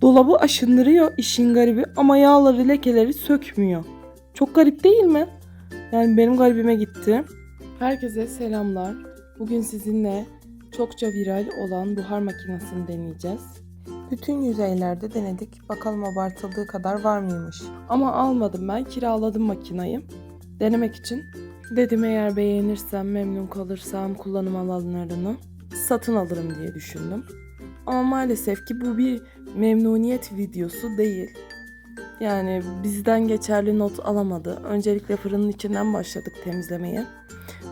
Dolabı aşındırıyor işin garibi ama yağları lekeleri sökmüyor. Çok garip değil mi? Yani benim garibime gitti. Herkese selamlar. Bugün sizinle çokça viral olan buhar makinesini deneyeceğiz. Bütün yüzeylerde denedik. Bakalım abartıldığı kadar var mıymış? Ama almadım ben. Kiraladım makinayı. Denemek için. Dedim eğer beğenirsem, memnun kalırsam kullanım alanlarını satın alırım diye düşündüm. Ama maalesef ki bu bir memnuniyet videosu değil. Yani bizden geçerli not alamadı. Öncelikle fırının içinden başladık temizlemeye.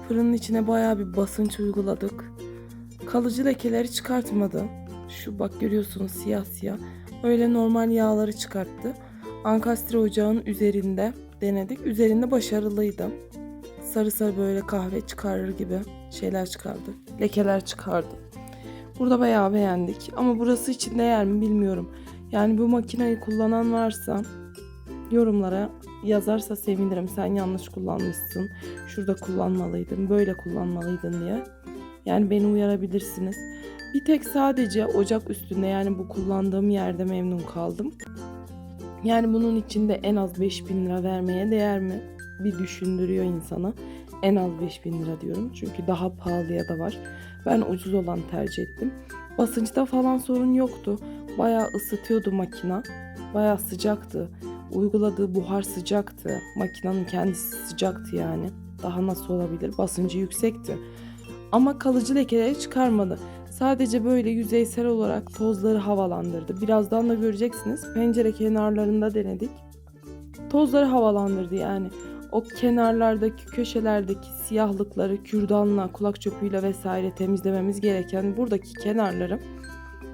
Fırının içine bayağı bir basınç uyguladık. Kalıcı lekeleri çıkartmadı. Şu bak görüyorsunuz siyah siyah. Öyle normal yağları çıkarttı. Ankastre ocağın üzerinde denedik. Üzerinde başarılıydı. Sarı sarı böyle kahve çıkarır gibi şeyler çıkardı. Lekeler çıkardı. Burada bayağı beğendik. Ama burası için değer mi bilmiyorum. Yani bu makineyi kullanan varsa yorumlara yazarsa sevinirim. Sen yanlış kullanmışsın. Şurada kullanmalıydın. Böyle kullanmalıydın diye. Yani beni uyarabilirsiniz. Bir tek sadece ocak üstünde yani bu kullandığım yerde memnun kaldım. Yani bunun içinde en az 5000 lira vermeye değer mi? Bir düşündürüyor insana. En az 5000 lira diyorum. Çünkü daha pahalıya da var. Ben ucuz olan tercih ettim. Basınçta falan sorun yoktu. Bayağı ısıtıyordu makina. Bayağı sıcaktı. Uyguladığı buhar sıcaktı. Makinenin kendisi sıcaktı yani. Daha nasıl olabilir? Basıncı yüksekti. Ama kalıcı lekeleri çıkarmadı. Sadece böyle yüzeysel olarak tozları havalandırdı. Birazdan da göreceksiniz. Pencere kenarlarında denedik. Tozları havalandırdı yani. O kenarlardaki köşelerdeki siyahlıkları kürdanla, kulak çöpüyle vesaire temizlememiz gereken buradaki kenarları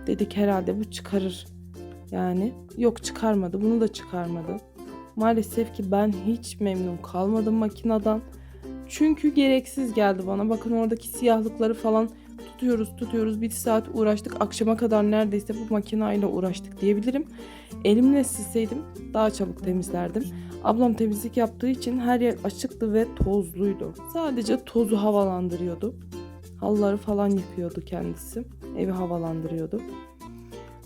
dedik herhalde bu çıkarır. Yani yok çıkarmadı. Bunu da çıkarmadı. Maalesef ki ben hiç memnun kalmadım makineden. Çünkü gereksiz geldi bana. Bakın oradaki siyahlıkları falan tutuyoruz tutuyoruz. Bir saat uğraştık. Akşama kadar neredeyse bu makinayla uğraştık diyebilirim. Elimle silseydim daha çabuk temizlerdim. Ablam temizlik yaptığı için her yer açıktı ve tozluydu. Sadece tozu havalandırıyordu. Halıları falan yıkıyordu kendisi. Evi havalandırıyordu.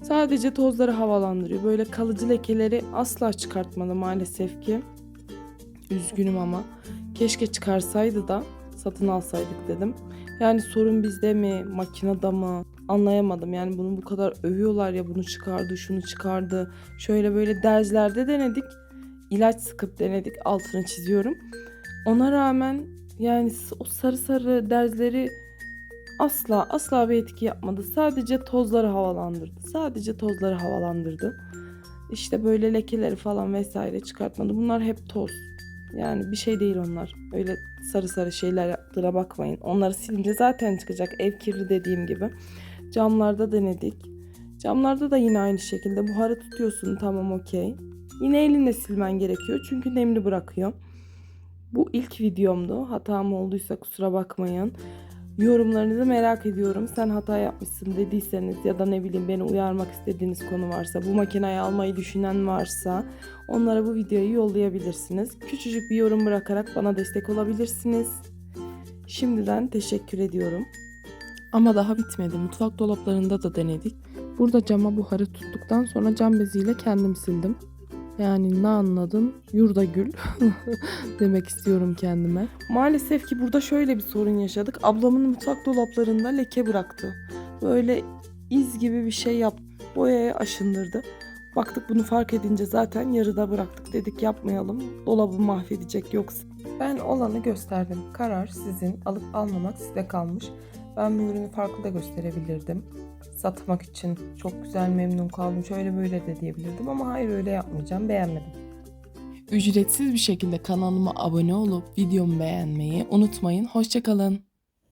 Sadece tozları havalandırıyor. Böyle kalıcı lekeleri asla çıkartmadı maalesef ki. Üzgünüm ama. Keşke çıkarsaydı da satın alsaydık dedim. Yani sorun bizde mi, makinede mı anlayamadım. Yani bunu bu kadar övüyorlar ya bunu çıkardı, şunu çıkardı. Şöyle böyle derzlerde denedik. İlaç sıkıp denedik. Altını çiziyorum. Ona rağmen yani o sarı sarı derzleri asla asla bir etki yapmadı. Sadece tozları havalandırdı. Sadece tozları havalandırdı. İşte böyle lekeleri falan vesaire çıkartmadı. Bunlar hep toz. Yani bir şey değil onlar. Öyle sarı sarı şeyler yaptığına bakmayın. Onları silince zaten çıkacak. Ev kirli dediğim gibi. Camlarda denedik. Camlarda da yine aynı şekilde buharı tutuyorsun tamam okey. Yine elinle silmen gerekiyor çünkü nemli bırakıyor. Bu ilk videomdu. Hatam olduysa kusura bakmayın. Yorumlarınızı merak ediyorum. Sen hata yapmışsın dediyseniz ya da ne bileyim beni uyarmak istediğiniz konu varsa, bu makineyi almayı düşünen varsa onlara bu videoyu yollayabilirsiniz. Küçücük bir yorum bırakarak bana destek olabilirsiniz. Şimdiden teşekkür ediyorum. Ama daha bitmedi. Mutfak dolaplarında da denedik. Burada cama buharı tuttuktan sonra cam beziyle kendim sildim. Yani ne anladım? Yurda gül demek istiyorum kendime. Maalesef ki burada şöyle bir sorun yaşadık. Ablamın mutfak dolaplarında leke bıraktı. Böyle iz gibi bir şey yaptı. Boyaya aşındırdı. Baktık bunu fark edince zaten yarıda bıraktık. Dedik yapmayalım. Dolabı mahvedecek yoksa. Ben olanı gösterdim. Karar sizin. Alıp almamak size kalmış. Ben bu ürünü farklı da gösterebilirdim. Satmak için çok güzel memnun kaldım. Şöyle böyle de diyebilirdim ama hayır öyle yapmayacağım. Beğenmedim. Ücretsiz bir şekilde kanalıma abone olup videomu beğenmeyi unutmayın. Hoşçakalın.